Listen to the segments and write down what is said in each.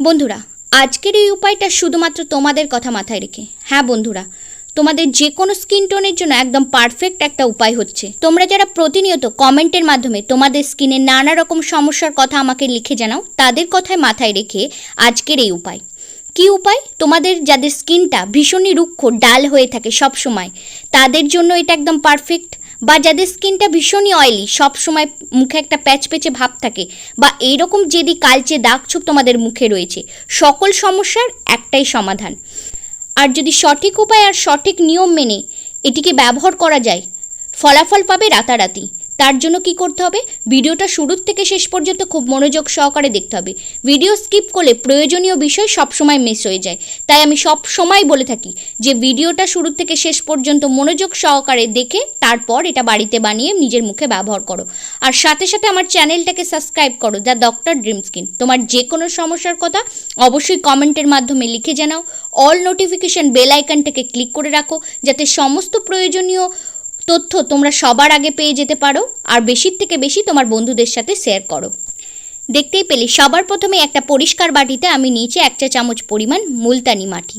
বন্ধুরা, আজকের এই উপায়টা শুধুমাত্র তোমাদের কথা মাথায় রেখে। হ্যাঁ বন্ধুরা, তোমাদের যে কোনো স্কিন টোনের জন্য একদম পারফেক্ট একটা উপায় হচ্ছে। তোমরা যারা প্রতিনিয়ত কমেন্টের মাধ্যমে তোমাদের স্কিনে নানা রকম সমস্যার কথা আমাকে লিখে জানাও, তাদের কথায় মাথায় রেখে আজকের এই উপায়। কি উপায়? তোমাদের যাদের স্কিনটা ভীষণই রুক্ষ, ডাল হয়ে থাকে সব সময় তাদের জন্য এটা একদম পারফেক্ট। বা যাদের স্কিনটা ভীষণই অয়েলি সব সময় মুখে একটা প্যাচ প্যাচে ভাব থাকে বা এইরকম যদি কালচে দাগ ছোপ তোমাদের মুখে রয়েছে, সকল সমস্যার একটাই সমাধান। আর যদি সঠিক উপায় আর সঠিক নিয়ম মেনে এটিকে ব্যবহার করা যায়, ফলাফল পাবে রাতারাতি। তার জন্য কি করতে হবে? ভিডিওটা শুরুর থেকে শেষ পর্যন্ত খুব মনোযোগ সহকারে দেখতে হবে। ভিডিও স্কিপ করলে প্রয়োজনীয় বিষয় সবসময় মিস হয়ে যায়। তাই আমি সব সময় বলে থাকি যে, ভিডিওটা শুরু থেকে শেষ পর্যন্ত মনোযোগ সহকারে দেখে তারপর এটা বাড়িতে বানিয়ে নিজের মুখে ব্যবহার করো। আর সাথে সাথে আমার চ্যানেলটাকে সাবস্ক্রাইব করো, দ্য ডক্টর ড্রিম স্কিন। তোমার যে কোনো সমস্যার কথা অবশ্যই কমেন্টের মাধ্যমে লিখে জানাও। অল নোটিফিকেশন বেল আইকনটাকে ক্লিক করে রাখো, যাতে সমস্ত প্রয়োজনীয় তথ্য তোমরা সবার আগে পেয়ে যেতে পারো, আর বেশির থেকে বেশি তোমার বন্ধুদের সাথে শেয়ার করো। দেখতেই পেলে, সবার প্রথমে একটা পরিষ্কার বাটিতে আমি নিচে এক চা চামচ পরিমাণ মুলতানি মাটি।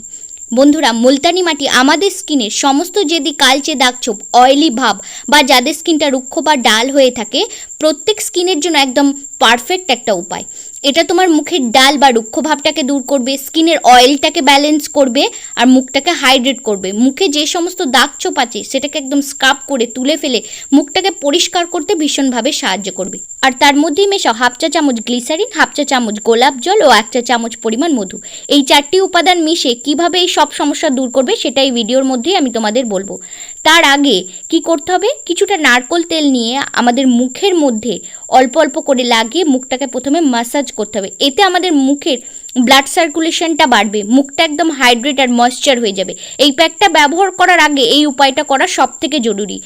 বন্ধুরা, মুলতানি মাটি আমাদের স্কিনের সমস্ত যদি কালচে দাগ ছোপ অয়েলি ভাব বা যাদের স্কিনটা রুক্ষ বা ডাল হয়ে থাকে, প্রত্যেক স্কিনের জন্য একদম পারফেক্ট একটা উপায়। এটা তোমার মুখের ডাল বা রুক্ষ ভাবটাকে দূর করবে, স্কিনের অয়েলটাকে ব্যালেন্স করবে আর মুখটাকে হাইড্রেট করবে। মুখে যে সমস্ত দাগ ছোপ আছে সেটাকে একদম স্ক্রাব করে তুলে ফেলে মুখটাকে পরিষ্কার করতে ভীষণভাবে সাহায্য করবে। আর তার মধ্যেই মেশাও হাফ চা চামচ গ্লিসারিন হাফ চা চামচ গোলাপ জল ও এক চা চামচ পরিমাণ মধু। এই চারটি উপাদান মিশে কীভাবে এই সব সমস্যা দূর করবে সেটা এই ভিডিওর মধ্যেই আমি তোমাদের বলব। তার আগে কি করতে হবে? কিছুটা নারকোল তেল নিয়ে আমাদের মুখের মধ্যে অল্প অল্প করে লাগিয়ে মুখটাকে প্রথমে মাসাজ করতে হবে। এতে আমাদের মুখের ব্লাড সার্কুলেশনটা বাড়বে, মুখটা একদম হাইড্রেট আর ময়েশ্চার হয়ে যাবে। এই প্যাকটা ব্যবহার করার আগে এই উপায়টা করা সব থেকে জরুরি।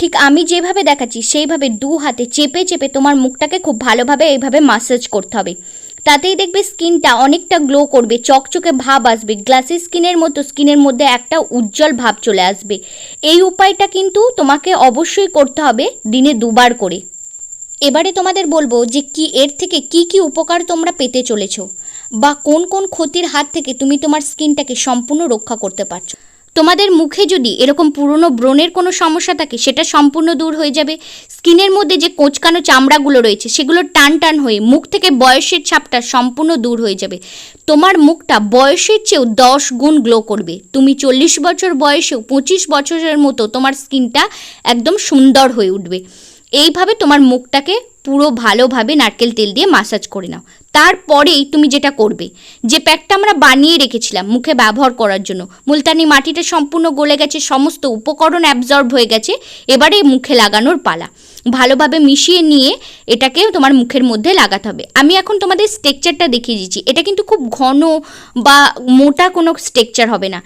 ঠিক আমি যেভাবে দেখাচ্ছি, সেইভাবে দু হাতে চেপে চেপে তোমার মুখটাকে খুব ভালোভাবে এইভাবে মাসাজ করতে হবে। তাতেই দেখবে স্কিনটা অনেকটা গ্লো করবে, চকচকে ভাব আসবে গ্লাসি স্কিনের মতো, স্কিনের মধ্যে একটা উজ্জ্বল ভাব চলে আসবে। এই উপায়টা কিন্তু তোমাকে অবশ্যই করতে হবে দিনে দুবার করে। এবারে তোমাদের বলব যে কি, এর থেকে কি কি উপকার তোমরা পেতে চলেছ বা কোন কোন ক্ষতির হাত থেকে তুমি তোমার স্কিনটাকে সম্পূর্ণ রক্ষা করতে পারছ। তোমাদের মুখে যদি এরকম পুরনো ব্রণের কোনো সমস্যা থাকে, সেটা সম্পূর্ণ দূর হয়ে যাবে। স্কিনের মধ্যে যে কোঁচকানো চামড়াগুলো রয়েছে, সেগুলো টান টান হয়ে মুখ থেকে বয়সের ছাপটা সম্পূর্ণ দূর হয়ে যাবে। তোমার মুখটা বয়সের চেয়েও দশ গুণ গ্লো করবে। তুমি চল্লিশ বছর বয়সেও পঁচিশ বছরের মতো তোমার স্কিনটা একদম সুন্দর হয়ে উঠবে। এইভাবে তোমার মুখটাকে পুরো ভালোভাবে নারকেল তেল দিয়ে মাসাজ করে নাও। তারপরেই তুমি যেটা করবে, যে প্যাকটা আমরা বানিয়ে রেখেছিলাম মুখে ব্যবহার করার জন্য, মুলতানি মাটিটা সম্পূর্ণ গলে গেছে, সমস্ত উপকরণ অ্যাবজর্ব হয়ে গেছে, এবারে মুখে লাগানোর পালা। ভালোভাবে মিশিয়ে নিয়ে এটাকে তোমার মুখের মধ্যে লাগাতে হবে। আমি এখন তোমাদের স্ট্রেকচারটা দেখিয়ে দিচ্ছি। এটা কিন্তু খুব ঘন বা মোটা কোনো স্ট্রেকচার হবে না।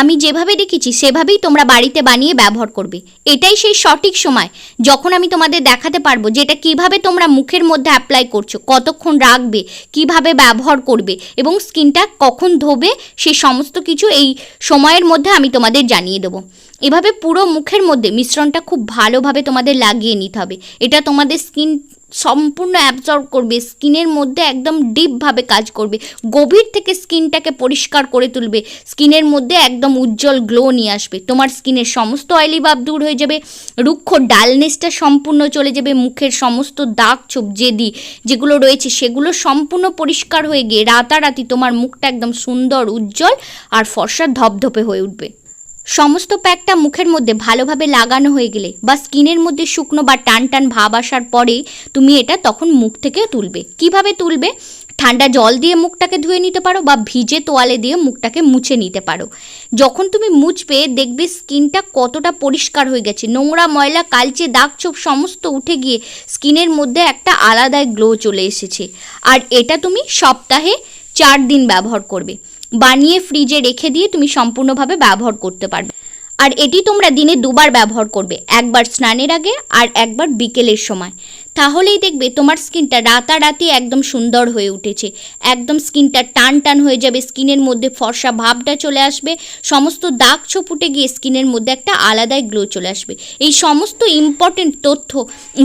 আমি যেভাবে দেখেছি, সেভাবেই তোমরা বাড়িতে বানিয়ে ব্যবহার করবে। এটাই সেই সঠিক সময়। যখন আমি তোমাদের দেখাতে পারব যে এটা কীভাবে তোমরা মুখের মধ্যে অ্যাপ্লাই করছ, কতক্ষণ রাখবে, কীভাবে ব্যবহার করবে এবং স্কিনটা কখন ধোবে সেই সমস্ত কিছু এই সময়ের মধ্যে আমি তোমাদের জানিয়ে দেবো। এভাবে পুরো মুখের মধ্যে মিশ্রণটা খুব ভালোভাবে তোমাদের লাগিয়ে নিতে হবে। এটা তোমাদের স্কিন সম্পূর্ণ অ্যাবজর্ব করবে, স্কিনের মধ্যে একদম ডিপভাবে কাজ করবে, গভীর থেকে স্কিনটাকে পরিষ্কার করে তুলবে, স্কিনের মধ্যে একদম উজ্জ্বল গ্লো নিয়ে আসবে, তোমার স্কিনের সমস্ত অয়েলি ভাব দূর হয়ে যাবে, রুক্ষ ডালনেসটা সম্পূর্ণ চলে যাবে, মুখের সমস্ত দাগ ছোপ, জেদি যেগুলো রয়েছে সেগুলো সম্পূর্ণ পরিষ্কার হয়ে গিয়ে রাতারাতি তোমার মুখটা একদম সুন্দর, উজ্জ্বল আর ফর্সা ধপধপে হয়ে উঠবে। সমস্ত প্যাকটা মুখের মধ্যে ভালোভাবে লাগানো হয়ে গেলে বা স্কিনের মধ্যে শুকনো বা টান টান ভাব আসার পরে তুমি এটা তখন মুখ থেকে তুলবে। কীভাবে তুলবে? ঠান্ডা জল দিয়ে মুখটাকে ধুয়ে নিতে পারো বা ভিজে তোয়ালে দিয়ে মুখটাকে মুছে নিতে পারো। যখন তুমি মুছবে, দেখবে স্কিনটা কতটা পরিষ্কার হয়ে গেছে। নোংরা, ময়লা, কালচে, দাগ ছোপ সমস্ত উঠে গিয়ে স্কিনের মধ্যে একটা আলাদাই গ্লো চলে এসেছে। আর এটা তুমি সপ্তাহে চার দিন ব্যবহার করবে। বানিয়ে ফ্রিজে রেখে দিয়ে তুমি সম্পূর্ণভাবে ব্যবহার করতে পারবে। আর এটি তোমরা দিনে দুবার ব্যবহার করবে, একবার স্নানের আগে আর একবার বিকেলের সময়। তাহলেই দেখবে তোমার স্কিনটা রাতারাতি একদম সুন্দর হয়ে উঠেছে। একদম স্কিনটা টান টান হয়ে যাবে, স্কিনের মধ্যে ফর্সা ভাবটা চলে আসবে, সমস্ত দাগ ছোপ উঠে গিয়ে স্কিনের মধ্যে একটা আলাদাই গ্লো চলে আসবে। এই সমস্ত ইম্পর্টেন্ট তথ্য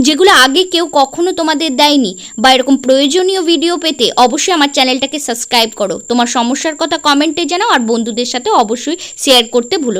যেগুলো আগে কেউ কখনো তোমাদের দেয়নি বা এরকম প্রয়োজনীয় ভিডিও পেতে অবশ্যই আমার চ্যানেলটাকে সাবস্ক্রাইব করো। তোমার সমস্যার কথা কমেন্টে জানাও আর বন্ধুদের সাথে অবশ্যই শেয়ার করতে ভুলো।